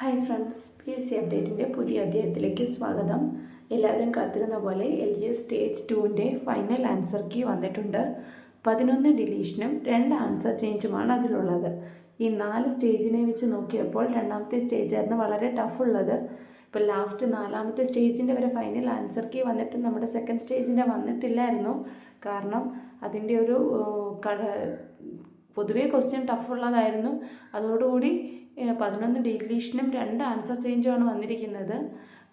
Hi friends P S C അപ്ഡേറ്റിന്റെ പുതിയ അധ്യായത്തിലേക്ക് സ്വാഗതം. എല്ലാവരും കാത്തിരുന്ന പോലെ എൽ ജി എസ് സ്റ്റേജ് ടുവിന്റെ ഫൈനൽ ആൻസർ കീ വന്നിട്ടുണ്ട്. പതിനൊന്ന് ഡിലീഷനും രണ്ട് ആൻസർ ചേഞ്ചുമാണ് അതിലുള്ളത്. ഈ നാല് സ്റ്റേജിനെ വെച്ച് നോക്കിയപ്പോൾ രണ്ടാമത്തെ സ്റ്റേജായിരുന്നു വളരെ ടഫുള്ളത് ഇപ്പോൾ ലാസ്റ്റ് നാലാമത്തെ സ്റ്റേജിന്റെ വരെ ഫൈനൽ ആൻസർ കീ വന്നിട്ട് നമ്മുടെ സെക്കൻഡ് സ്റ്റേജിന്റെ വന്നിട്ടില്ലായിരുന്നു. കാരണം അതിന്റെ ഒരു കട പൊതുവേ ക്വസ്റ്റ്യൻ ടഫുള്ളതായിരുന്നു അതോടുകൂടി പതിനൊന്ന് ഡിലീഷനും രണ്ട് ആൻസർ ചേഞ്ചുമാണ് വന്നിരിക്കുന്നത്.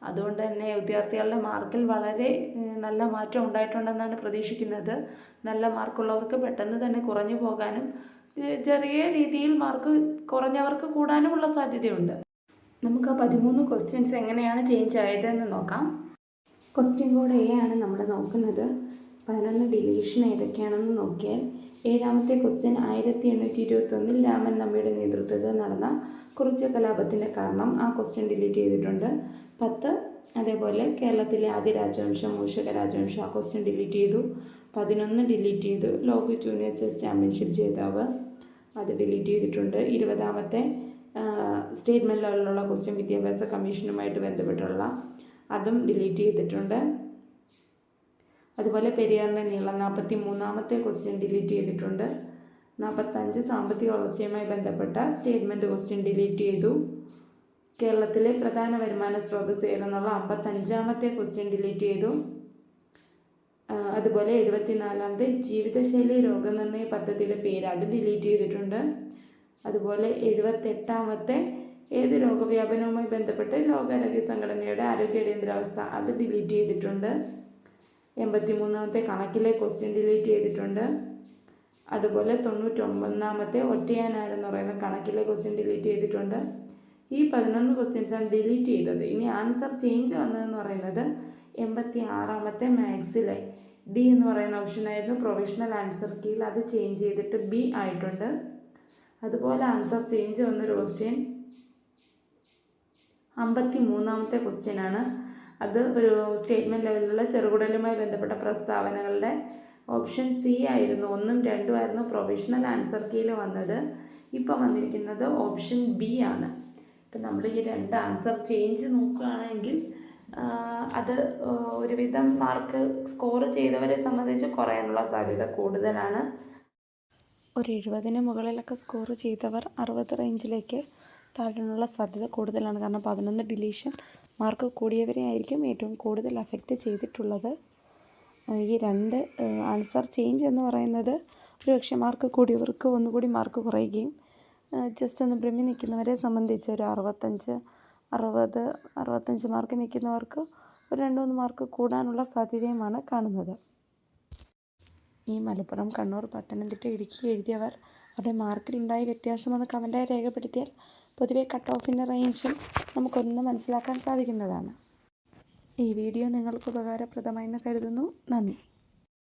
അതുകൊണ്ട് തന്നെ വിദ്യാർത്ഥികളുടെ മാർക്കിൽ വളരെ നല്ല മാറ്റം ഉണ്ടായിട്ടുണ്ടെന്നാണ് പ്രതീക്ഷിക്കുന്നത്. നല്ല മാർക്കുള്ളവർക്ക് പെട്ടെന്ന് തന്നെ കുറഞ്ഞു പോകാനും ചെറിയ രീതിയിൽ മാർക്ക് കുറഞ്ഞവർക്ക് കൂടാനുമുള്ള സാധ്യതയുണ്ട്. നമുക്ക് ആ പതിമൂന്ന് ക്വസ്റ്റ്യൻസ് എങ്ങനെയാണ് ചേഞ്ച് ആയതെന്ന് നോക്കാം. ക്വസ്റ്റ്യൻ കോഡ് എ ആണ് നമ്മൾ നോക്കുന്നത്. പതിനൊന്ന് ഡിലീഷൻ ഏതൊക്കെയാണെന്ന് നോക്കിയാൽ ഏഴാമത്തെ ക്വസ്റ്റ്യൻ ആയിരത്തി എണ്ണൂറ്റി ഇരുപത്തൊന്നിൽ രാമൻ നമ്പിയുടെ നേതൃത്വത്തിൽ നടന്ന കുറിച്ച കലാപത്തിന്റെ കാരണം ആ ക്വസ്റ്റ്യൻ ഡിലീറ്റ് ചെയ്തിട്ടുണ്ട്. പത്ത് അതേപോലെ കേരളത്തിലെ ആദ്യ രാജവംശം മൂഷക രാജവംശം ആ ക്വസ്റ്റ്യൻ ഡിലീറ്റ് ചെയ്തു. പതിനൊന്ന് ഡിലീറ്റ് ചെയ്തു. ലോക ജൂനിയർ ചെസ് ചാമ്പ്യൻഷിപ്പ് ജേതാവ് അത് ഡിലീറ്റ് ചെയ്തിട്ടുണ്ട്. ഇരുപതാമത്തെ സ്റ്റേറ്റ് ലെവലിലുള്ള ക്വസ്റ്റ്യൻ വിദ്യാഭ്യാസ കമ്മീഷനുമായിട്ട് ബന്ധപ്പെട്ടുള്ള അതും ഡിലീറ്റ് ചെയ്തിട്ടുണ്ട്. അതുപോലെ പെരിയാറിന്റെ നീളം നാൽപ്പത്തി മൂന്നാമത്തെ ക്വസ്റ്റ്യൻ ഡിലീറ്റ് ചെയ്തിട്ടുണ്ട്. നാൽപ്പത്തഞ്ച് സാമ്പത്തിക വളർച്ചയുമായി ബന്ധപ്പെട്ട സ്റ്റേറ്റ്മെന്റ് ക്വസ്റ്റ്യൻ ഡിലീറ്റ് ചെയ്തു. കേരളത്തിലെ പ്രധാന വരുമാന സ്രോതസ് ഏതെന്നുള്ള അമ്പത്തഞ്ചാമത്തെ ക്വസ്റ്റ്യൻ ഡിലീറ്റ് ചെയ്തു. അതുപോലെ എഴുപത്തിനാലാമത്തെ ജീവിതശൈലി രോഗനിർണയ പദ്ധതിയുടെ പേര് അത് ഡിലീറ്റ് ചെയ്തിട്ടുണ്ട്. അതുപോലെ എഴുപത്തെട്ടാമത്തെ ഏത് രോഗവ്യാപനവുമായി ബന്ധപ്പെട്ട് ലോകാരോഗ്യ സംഘടനയുടെ ആരോഗ്യ അടിയന്തരാവസ്ഥ അത് ഡിലീറ്റ് ചെയ്തിട്ടുണ്ട്. എൺപത്തി മൂന്നാമത്തെ കണക്കിലെ ക്വസ്റ്റ്യൻ ഡിലീറ്റ് ചെയ്തിട്ടുണ്ട്. അതുപോലെ തൊണ്ണൂറ്റൊമ്പതാമത്തെ ഒറ്റയാനാരെന്ന് പറയുന്ന കണക്കിലെ ക്വസ്റ്റ്യൻ ഡിലീറ്റ് ചെയ്തിട്ടുണ്ട്. ഈ പതിനൊന്ന് ക്വസ്റ്റ്യൻസാണ് ഡിലീറ്റ് ചെയ്തത്. ഇനി ആൻസർ ചേഞ്ച് വന്നതെന്ന് പറയുന്നത് എൺപത്തി ആറാമത്തെ മാത്സിലെ ഡി എന്ന് പറയുന്ന ഓപ്ഷനായിരുന്നു പ്രൊവിഷണൽ ആൻസർ കീൽ അത് ചേഞ്ച് ചെയ്തിട്ട് ബി ആയിട്ടുണ്ട്. അതുപോലെ ആൻസർ ചേഞ്ച് വന്നൊരു ക്വസ്റ്റ്യൻ അമ്പത്തി മൂന്നാമത്തെ ക്വസ്റ്റ്യൻ ആണ്. അത് ഒരു സ്റ്റേറ്റ്മെന്റ് ലെവലിലുള്ള ചെറുകുടലുമായി ബന്ധപ്പെട്ട പ്രസ്താവനകളുടെ ഓപ്ഷൻ സി ആയിരുന്നു. ഒന്നും രണ്ടുമായിരുന്നു പ്രൊവിഷണൽ ആൻസർ കീയിൽ വന്നത്. ഇപ്പം വന്നിരിക്കുന്നത് ഓപ്ഷൻ ബി ആണ്. ഇപ്പം നമ്മൾ ഈ രണ്ട് ആൻസർ ചേഞ്ച് നോക്കുകയാണെങ്കിൽ അത് ഒരുവിധം മാർക്ക് സ്കോർ ചെയ്തവരെ സംബന്ധിച്ച് കുറയാനുള്ള സാധ്യത കൂടുതലാണ്. ഒരു എഴുപതിന് മുകളിലൊക്കെ സ്കോർ ചെയ്തവർ അറുപത് റേഞ്ചിലേക്ക് താഴാനുള്ള സാധ്യത കൂടുതലാണ്. കാരണം പതിനൊന്ന് ഡിലീഷൻ മാർക്ക് കൂടിയവരെ ആയിരിക്കും ഏറ്റവും കൂടുതൽ അഫക്റ്റ് ചെയ്തിട്ടുള്ളത്. ഈ രണ്ട് ആൻസർ ചേഞ്ച് എന്ന് പറയുന്നത് ഒരു പക്ഷേ മാർക്ക് കൂടിയവർക്ക് ഒന്നുകൂടി മാർക്ക് കുറയുകയും ജസ്റ്റ് ഒന്ന് ബ്രഹ്മി നിൽക്കുന്നവരെ സംബന്ധിച്ച് ഒരു അറുപത്തഞ്ച് അറുപത് അറുപത്തഞ്ച് മാർക്ക് നിൽക്കുന്നവർക്ക് ഒരു രണ്ട് മൂന്ന് മാർക്ക് കൂടാനുള്ള സാധ്യതയുമാണ് കാണുന്നത്. ഈ മലപ്പുറം കണ്ണൂർ പത്തനംതിട്ട ഇടുക്കി എഴുതിയവർ അവരുടെ മാർക്കിലുണ്ടായ വ്യത്യാസം ഒന്ന് കമന്റായി രേഖപ്പെടുത്തിയാൽ പൊതുവെ കട്ട് ഓഫിന്റെ റേഞ്ചും നമുക്കൊന്ന് മനസ്സിലാക്കാൻ സാധിക്കുന്നതാണ്. ഈ വീഡിയോ നിങ്ങൾക്ക് ഉപകാരപ്രദമായെന്ന് കരുതുന്നു. നന്ദി.